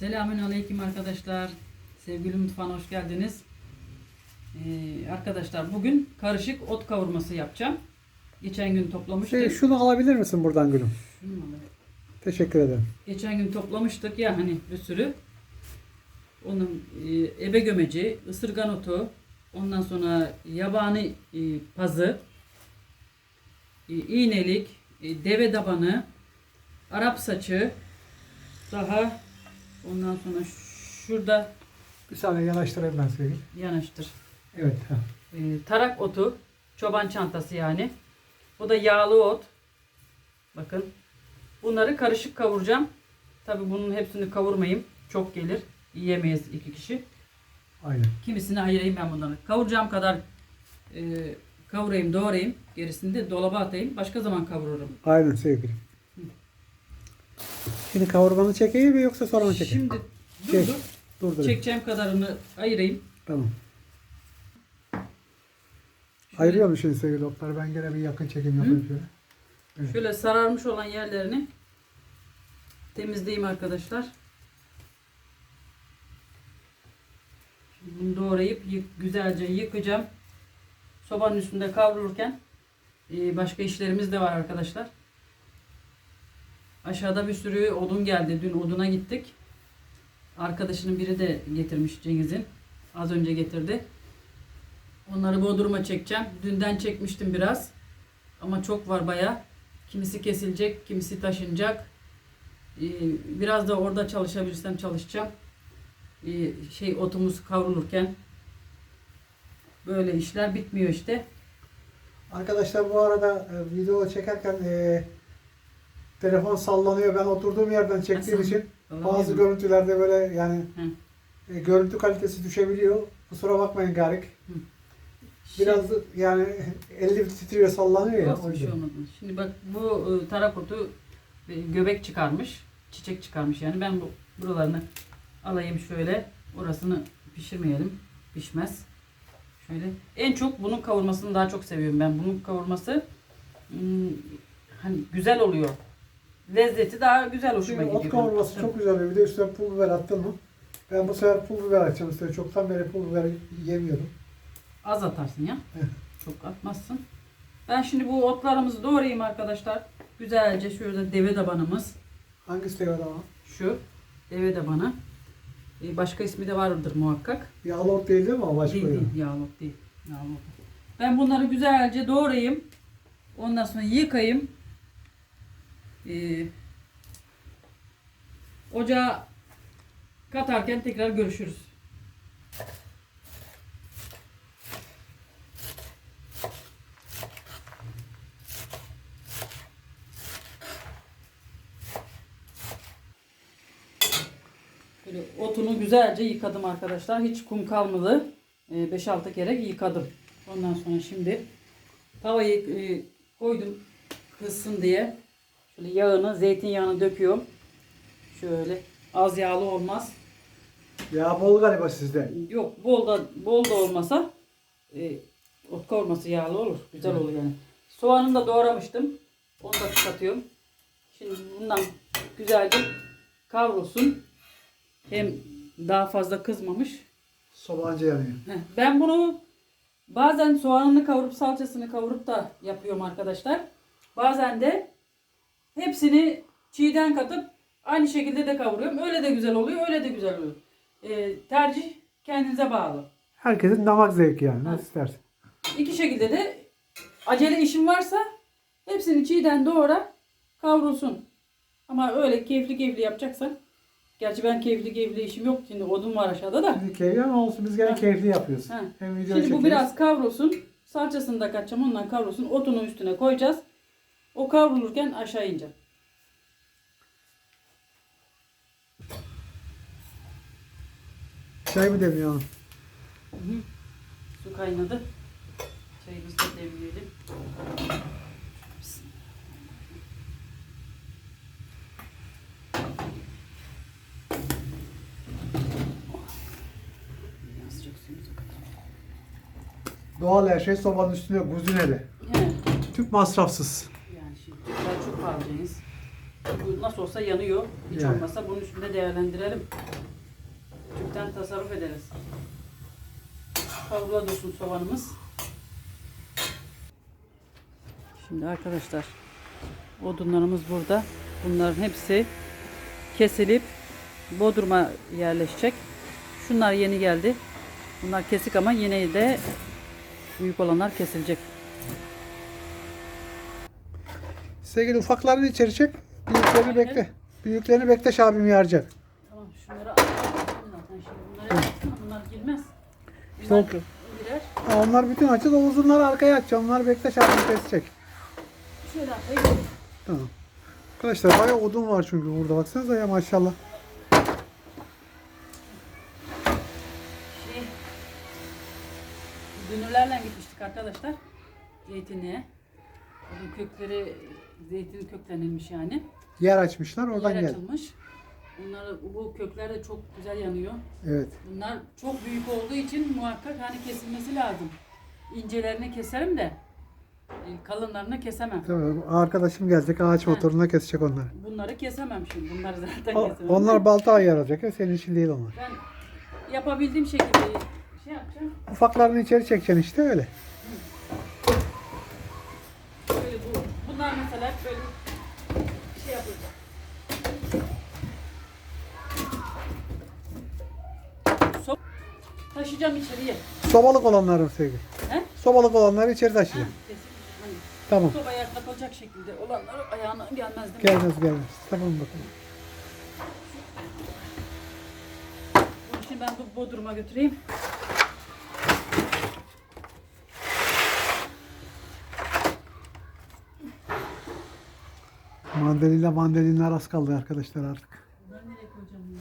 Selamünaleyküm arkadaşlar. Sevgili mutfağına hoş geldiniz. Ee, arkadaşlar bugün karışık ot kavurması yapacağım. Geçen gün toplamıştık. Şey, şunu alabilir misin buradan gülüm? Şunu mu alayım? Teşekkür ederim. Geçen gün toplamıştık ya hani bir sürü. Onun e, ebe gömeci, ısırgan otu, ondan sonra yabani e, pazı, e, iğnelik, e, deve dabanı, Arap saçı, daha ondan sonra şurada Bir saniye yanaştırayım ben sevgili. yanaştır. Evet. Ha. E, tarak otu, çoban çantası yani. Bu da yağlı ot. Bakın. Bunları karışık kavuracağım. Tabi bunun hepsini kavurmayayım. Çok gelir. Yiyemeyiz iki kişi. Aynen. Kimisini ayırayım ben bunları. Kavuracağım kadar e, kavurayım, doğrayayım. Gerisini de dolaba atayım. Başka zaman kavururum. Aynen sevgili. Şimdi kavurmanı çekeyim mi yoksa sonra mı çekeyim? Şimdi dur Çek. dur. Dur dur. Çekeceğim kadarını ayırayım. Tamam. Ayırıyor mu şimdi sevgili doktor? Ben gene bir yakın çekim yapayım şöyle. Evet. Şöyle sararmış olan yerlerini temizleyeyim arkadaşlar. Şimdi bunu doğrayıp yık- güzelce yıkacağım. Sobanın üstünde kavrulurken e, başka işlerimiz de var arkadaşlar. Aşağıda bir sürü odun geldi. Dün oduna gittik. Arkadaşının biri de getirmiş Cengiz'in. Az önce getirdi. Onları Bodrum'a çekeceğim. Dünden çekmiştim biraz. Ama çok var baya. Kimisi kesilecek, kimisi taşınacak. Ee, Biraz da orada çalışabilirsem çalışacağım. Ee, Şey otumuz kavrulurken böyle işler bitmiyor işte. Arkadaşlar bu arada e, video çekerken e, telefon sallanıyor. Ben oturduğum yerden çektiğim için bazı görüntülerde böyle yani e, görüntü kalitesi düşebiliyor. Kusura bakmayın Garik. Biraz da yani eli titriyor sallanıyor ya. Bir şey. Şimdi bak bu e, tarak otu e, göbek çıkarmış. Çiçek çıkarmış yani. Ben bu buralarını alayım şöyle. Orasını pişirmeyelim. Pişmez. Şöyle. En çok bunun kavurmasını daha çok seviyorum ben. Bunun kavurması hmm, hani güzel oluyor. Lezzeti daha güzel hoşuma Şimdi gidiyor. ot kavurması çok güzel oluyor. Bir de üstüne pul biber attın mı? Ben bu sefer pul biber açacağım istedim. Çoktan beri pul biber yemiyordum. Az atarsın ya. Çok atmazsın. Ben şimdi bu otlarımızı doğrayayım arkadaşlar. Güzelce şöyle deve tabanımız. Hangisi de var ama? Şu deve tabanı. Ee, Başka ismi de vardır muhakkak. Yağlı ot değil değil mi? O başka Değil değil. Yağlı ot değil. Yağlı ot. Ben bunları güzelce doğrayayım. Ondan sonra yıkayayım. Ee, ocağa katarken tekrar görüşürüz. Otunu güzelce yıkadım arkadaşlar. Hiç kum kalmadı. Ee, 5-6 kere yıkadım. Ondan sonra şimdi tavayı e, koydum kızsın diye. Şöyle yağını, zeytinyağını döküyorum. Şöyle az yağlı olmaz. Ya bol galiba sizde. Yok bol da bol da olmasa e, ot kavurması yağlı olur. Güzel olur yani. Soğanını da doğramıştım. Onu da katıyorum. Şimdi bundan güzelce kavrulsun. Hem daha fazla kızmamış. Sobancı yanıyor. Heh, Ben bunu bazen soğanını kavurup salçasını kavurup da yapıyorum arkadaşlar. Bazen de hepsini çiğden katıp aynı şekilde de kavuruyorum. Öyle de güzel oluyor, öyle de güzel oluyor. Ee, tercih kendinize bağlı. Herkesin damak zevki yani. Nasıl istersen. İki şekilde de acele işin varsa hepsini çiğden doğra kavrulsun. Ama öyle keyifli keyifli yapacaksan Gerçi ben keyifli keyifli işim yok. Şimdi odun var aşağıda da. Şimdi keyifli ama olsun biz gene keyifli yapıyoruz. Ha. Hem video Şimdi bu çekiyoruz. biraz kavrulsun. Salçasını da katacağım. Ondan kavrulsun. Otunu üstüne koyacağız. O kavrulurken aşağı ineceğim. Çay mı demiyor? Hı hı. Su kaynadı. Çayımızı da demleyelim. Doğal her şey sobanın üstünde kuzineli. He. Tüp masrafsız. Pahalıyız. Bu nasıl olsa yanıyor. Hiç Yani. olmazsa bunun üstünde değerlendirelim. Tüpten tasarruf ederiz. Kavrula dursun soğanımız. Şimdi arkadaşlar odunlarımız burada. Bunların hepsi kesilip bodruma yerleşecek. Şunlar yeni geldi. Bunlar kesik ama yine de büyük olanlar kesilecek. Sevgili ufaklarını içeri çek. Büyüklerini Aynen. bekle. Büyüklerini bekle Şabim yaracak. Tamam şunları alalım zaten şimdi bunları yapsana bunlar girmez. İşte Bunlar girer. Ha, onlar bütün açacağız. O uzunları arkaya atacağım. Onlar bekle Şabim kesecek. Şöyle atayım. Tamam. Arkadaşlar bayağı odun var çünkü burada. Baksanıza ya maşallah. Şey, gitmiştik arkadaşlar. Zeytinliğe. Onun kökleri zeytin köklenilmiş yani. Yer açmışlar oradan Yer açılmış. Bunlar, bu kökler de çok güzel yanıyor. Evet. Bunlar çok büyük olduğu için muhakkak hani kesilmesi lazım. İncelerini keserim de e, kalınlarını kesemem. Tamam. Arkadaşım gelecek ağaç Ha. motoruna kesecek onları. Bunları kesemem şimdi. Bunları zaten O- kesemem. onlar balta yarayacak ya senin için değil onlar. Ben yapabildiğim şekilde şey yapacağım. Ufaklarını içeri çekeceksin işte öyle. Böyle bu, bunlar mesela hep böyle şey yapacağım. So taşıyacağım içeriye. Sobalık olanları sevgili. He? Sobalık olanları içeri Ha, taşıyacağım. kesin. Hani Tamam. sobaya kapılacak şekilde olanlar ayağına gelmez değil mi? Gelmez gelmez. Tamam bakalım. Bunu şimdi ben bu bodruma götüreyim. Mandalina mandalinler az kaldı arkadaşlar artık. Ben nereye koyacağım bunu?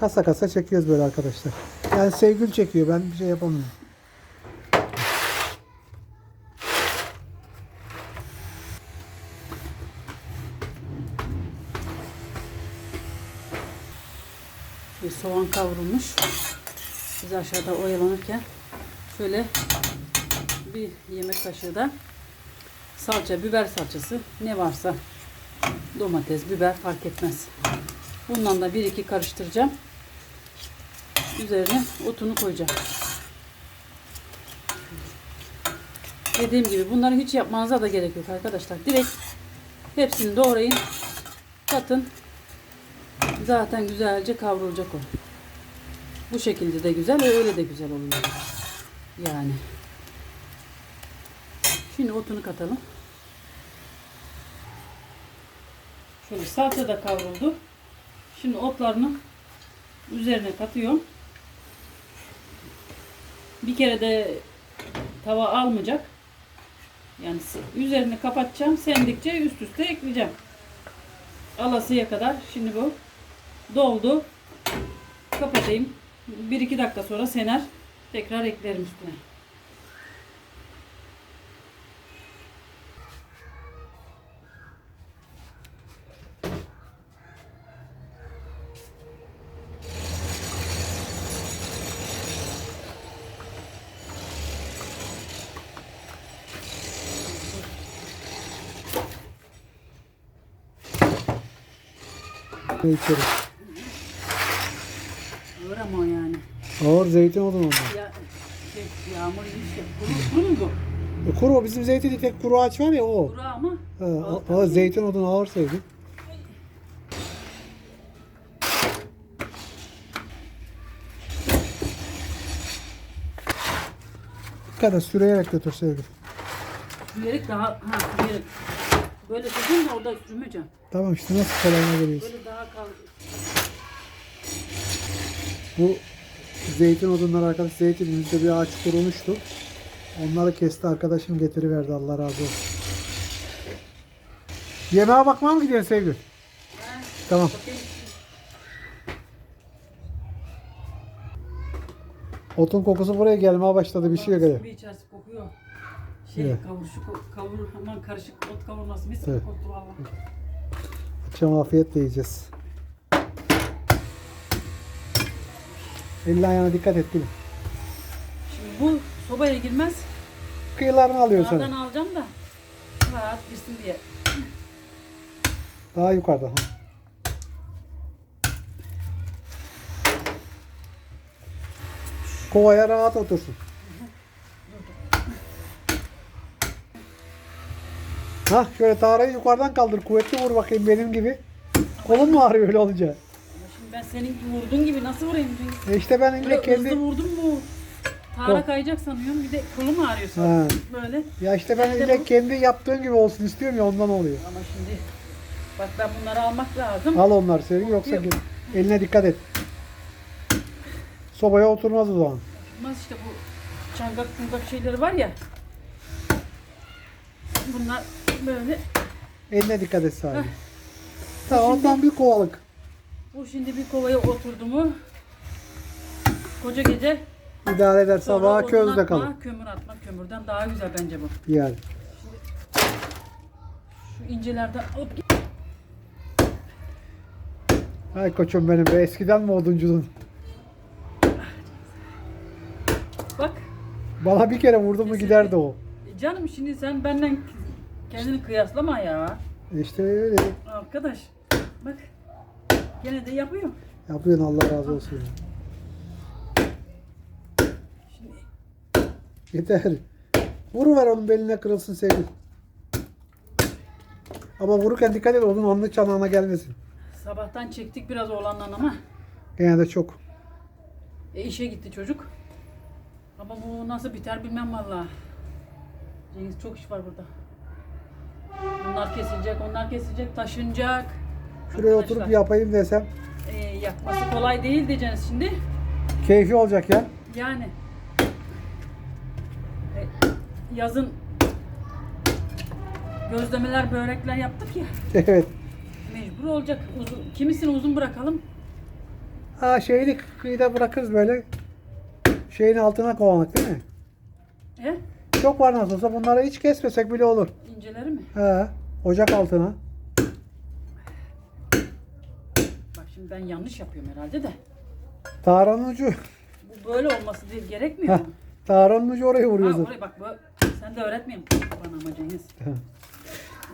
Kasa kasa çekiyoruz böyle arkadaşlar. Yani Sevgül çekiyor ben bir şey yapamıyorum. Bir soğan kavrulmuş. Biz aşağıda oyalanırken şöyle bir yemek kaşığı da salça, biber salçası ne varsa domates, biber fark etmez. Bundan da bir iki karıştıracağım. Üzerine otunu koyacağım. Dediğim gibi bunları hiç yapmanıza da gerek yok arkadaşlar. Direkt hepsini doğrayın. Katın. Zaten güzelce kavrulacak o. Bu şekilde de güzel, öyle de güzel oluyor. Yani. Şimdi otunu katalım. Şöyle salça da kavruldu. Şimdi otlarını üzerine katıyorum. Bir kere de tava almayacak. Yani üzerini kapatacağım. Sendikçe üst üste ekleyeceğim. Alasıya kadar. Şimdi bu doldu. Kapatayım. 1-2 dakika sonra sener. Tekrar eklerim üstüne. Ne içeri? Ağır ama o yani. Ağır zeytin odun onlar. Ya, şey, yağmur şey. Kuru, kuru mu bu? E, kuru bizim zeytin tek kuru ağaç var ya o. Kuru ama. O, o zeytin odun ağır sevgi. Dikkat et süreyerek götür sevgi. Sürerek daha, ha sürerek. Böyle tutayım da orada sürmeyeceğim. Tamam işte nasıl kolayına geliyorsun. Böyle daha kal. Bu zeytin odunları arkadaş zeytinimizde bir ağaç kurumuştu. Onları kesti arkadaşım getiriverdi Allah razı olsun. Yemeğe bakmaya mı gidiyorsun Sevgül? Ha, Tamam. bakayım. Otun kokusu buraya gelmeye başladı bir şey yok. Bir içerisi kokuyor. Şey Evet. kavur, şu ko- kavur, aman karışık ot kavurması mis Evet. koktu valla. Akşam afiyetle yiyeceğiz. Elini ayağına dikkat et değil mi? Şimdi bu sobaya girmez. Kıyılarını alıyor Dağdan sana. alacağım da rahat girsin diye. Daha yukarıda. Ha. Kovaya rahat otursun. Ha şöyle tarayı yukarıdan kaldır. Kuvvetli vur bakayım benim gibi. Kolum mu ağrıyor öyle olunca? Şimdi ben senin vurduğun gibi nasıl vurayım? E işte ben Böyle yine kendi... hızlı vurdum mu? Tara Kol. kayacak sanıyorum. Bir de kolum ağrıyor sonra. Ha. Böyle. Ya işte ben yine bu? kendi yaptığın gibi olsun istiyorum ya ondan oluyor. Ama şimdi bak ben bunları almak lazım. Al onları sevgi yoksa Yok. git. eline dikkat et. Sobaya oturmaz o zaman. Olmaz işte bu çangak çungak şeyleri var ya. Bunlar böyle. Eline dikkat et sadece. Heh. Tamam ondan bir kovalık. Bu şimdi bir kovaya oturdu mu koca gece İdare eder sabaha közde kalır. Kömür atma kömürden daha güzel bence bu. Yani. Şu incelerden alıp git. Ay koçum benim be eskiden mi oduncudun? Bak Bana bir kere vurdu mu giderdi o. e canım şimdi sen benden kendini kıyaslama ya. İşte öyle. Arkadaş bak gene de yapıyor. Yapıyorsun Allah razı olsun. Şimdi Yeter. Vuruver onun beline kırılsın sevgili. Ama vururken dikkat et onun anlı çanağına gelmesin. sabahtan çektik biraz oğlandan ama Gene de çok. e, işe gitti çocuk. Ama bu nasıl biter bilmem vallahi. Cengiz çok iş var burada. Bunlar kesilecek, onlar kesilecek, taşınacak. Şuraya Arkadaşlar, oturup yapayım desem e, yakması kolay değil diyeceğiz şimdi. keyfi olacak ya. Yani e, yazın gözlemeler, börekler yaptık ya. evet. Mecbur olacak. Uzun, kimisini uzun bırakalım. Ha şeyini kıyıda bırakırız böyle. Şeyin altına kovanlık değil mi? E, Çok var nasıl olsa bunları hiç kesmesek bile olur. İnceleri mi? He. Ocak altına. Bak şimdi ben yanlış yapıyorum herhalde de. Tarhanın ucu. Bu böyle olması değil, gerekmiyor Heh. mu? Tarhanın ucu oraya Ha, vuruyorsun. oraya bak bu. Sen de öğretmeyin bana ama Cengiz.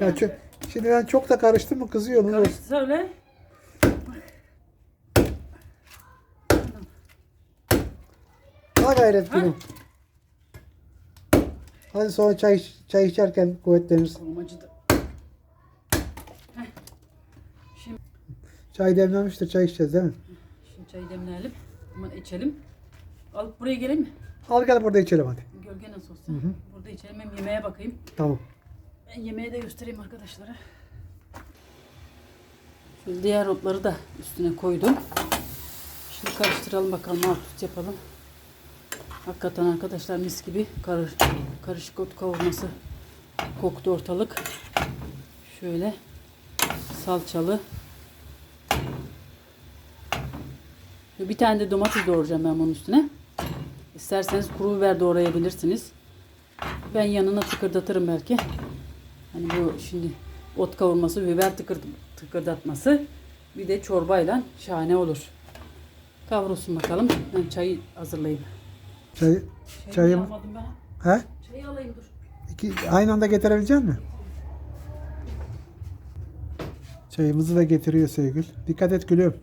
Ya çö- şimdi ben çok da karıştım mı kızıyorsunuz. Karıştı söyle. Ha gayret Ha? Hadi sonra çay, çay içerken kuvvetlenirsin. Kolum acıdı. Heh. Şimdi, Çay demlenmiştir çay içeceğiz değil mi? şimdi çayı demleyelim. Aman içelim. Alıp buraya geleyim mi? Al gel burada içelim hadi. Gölge nasıl olsa. Burada içelim hem yemeğe bakayım. Tamam. Ben yemeği de göstereyim arkadaşlara. Şu diğer otları da üstüne koydum. Şimdi karıştıralım bakalım alt yapalım. Hakikaten arkadaşlar mis gibi karış, karışık ot kavurması koktu ortalık. Şöyle salçalı. Bir tane de domates doğrayacağım ben bunun üstüne. İsterseniz kuru biber doğrayabilirsiniz. Ben yanına tıkırdatırım belki. Hani bu şimdi ot kavurması, biber tıkır, tıkırdatması bir de çorbayla şahane olur. Kavrulsun bakalım. Ben çayı hazırlayayım. Çay, Çayı Çayım- almadım ben. he? Çayı alayım dur. İki, aynı anda getirebilecek misin? Çayımızı da getiriyor Sevgül. Dikkat et gülüm.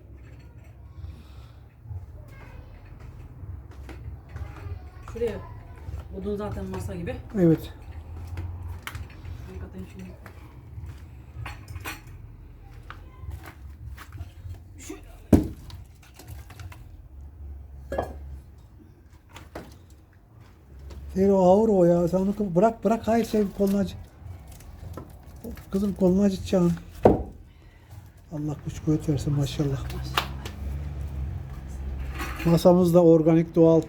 Şuraya odun zaten masa gibi. Evet. Hakikaten şimdi. Değil o ağır o ya. Sen onu bırak bırak. Hayır Sevgül kolunu acı. Kızım kolunu acıtacaksın. Allah güç kuvvet versin maşallah. Masamız da organik doğal.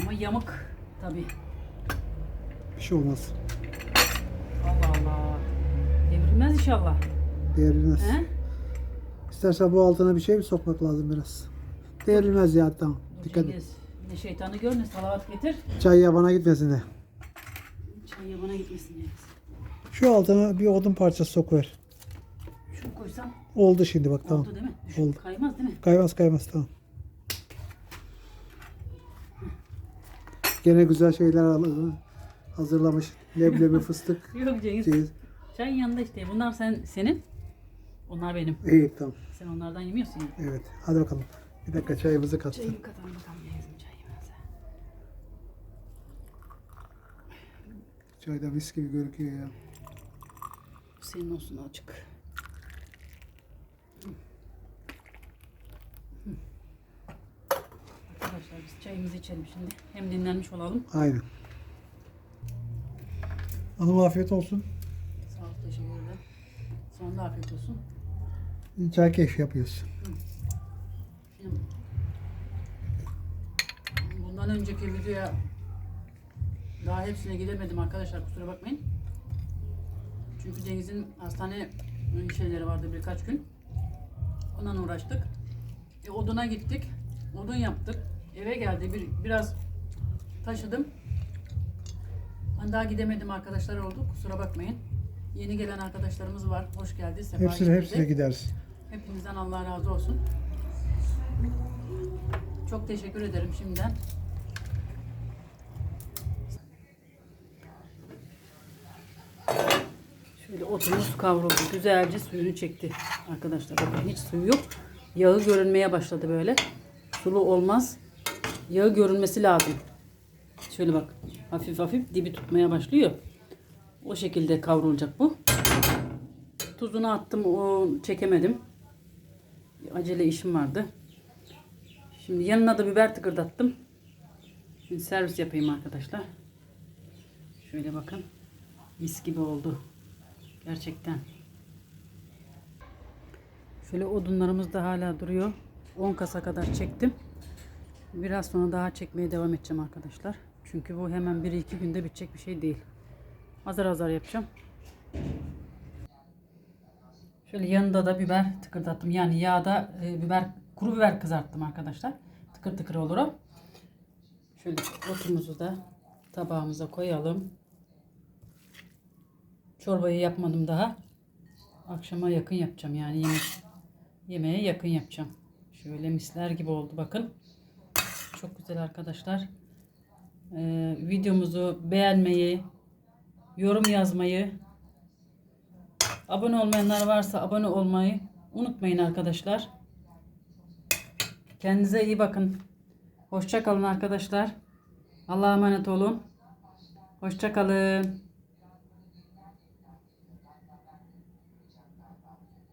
ama yamuk tabii. Bir şey olmaz. Allah Allah. Devrilmez inşallah. Devrilmez. He? İstersen bu altına bir şey mi sokmak lazım biraz? Devrilmez ya tamam. Dikkat et. Ne şeytanı gör ne salavat getir. Çay yabana gitmesin de. Çay yabana gitmesin Cengiz. Şu altına bir odun parçası sokuver. Şunu koysam Oldu şimdi bak tamam. oldu değil mi? Düşün, Oldu. Kaymaz değil mi? Kaymaz kaymaz tamam. Gene güzel şeyler al- hazırlamış. Leblebi fıstık. Yok Cengiz. ceviz. Çayın yanında işte. Bunlar sen senin. Onlar benim. İyi tamam. Sen onlardan yemiyorsun ya. Evet. Hadi bakalım. Bir dakika çayımızı katsın. Çayı katalım bakalım çayımızı. Çay da mis gibi görünüyor ya. Senin olsun azıcık. Arkadaşlar biz çayımızı içelim şimdi. Hem dinlenmiş olalım. Aynen. Hanım afiyet olsun. Sağ ol teşekkür ederim. Sonra da afiyet olsun. Çay keyfi yapıyoruz. Bundan önceki videoya daha hepsine gidemedim arkadaşlar kusura bakmayın. Çünkü Cengiz'in hastane şeyleri vardı birkaç gün. Ondan uğraştık. E, oduna gittik. Odun yaptık. Eve geldi. Bir, biraz taşıdım. Ben daha gidemedim arkadaşlar oldu. Kusura bakmayın. Yeni gelen arkadaşlarımız var. Hoş geldi. Sefa Hepsine getirdi. hepsine gideriz. Hepinizden Allah razı olsun. Çok teşekkür ederim şimdiden. Şöyle otumuz kavruldu. Güzelce suyunu çekti arkadaşlar. Bakın hiç suyu yok. Yağı görünmeye başladı böyle. Sulu olmaz. Yağı görünmesi lazım. Şöyle bak. Hafif hafif dibi tutmaya başlıyor. O şekilde kavrulacak bu. Tuzunu attım. O çekemedim. Acele işim vardı. Şimdi yanına da biber tıkırdattım. Şimdi servis yapayım arkadaşlar. Şöyle bakın. Mis gibi oldu. Gerçekten. Şöyle odunlarımız da hala duruyor. 10 kasa kadar çektim. Biraz sonra daha çekmeye devam edeceğim arkadaşlar. Çünkü bu hemen 1-2 günde bitecek bir şey değil. Azar azar yapacağım. Şöyle yanında da biber tıkırdattım. Yani yağda e, biber, kuru biber kızarttım arkadaşlar. Tıkır tıkır olur o. Şöyle otumuzu da tabağımıza koyalım. Çorbayı yapmadım daha. Akşama yakın yapacağım yani yemek, yemeğe yakın yapacağım. Şöyle misler gibi oldu bakın. Çok güzel arkadaşlar. Ee, videomuzu beğenmeyi, yorum yazmayı, Abone olmayanlar varsa abone olmayı unutmayın arkadaşlar. Kendinize iyi bakın. Hoşça kalın arkadaşlar. Allah'a emanet olun. Hoşça kalın.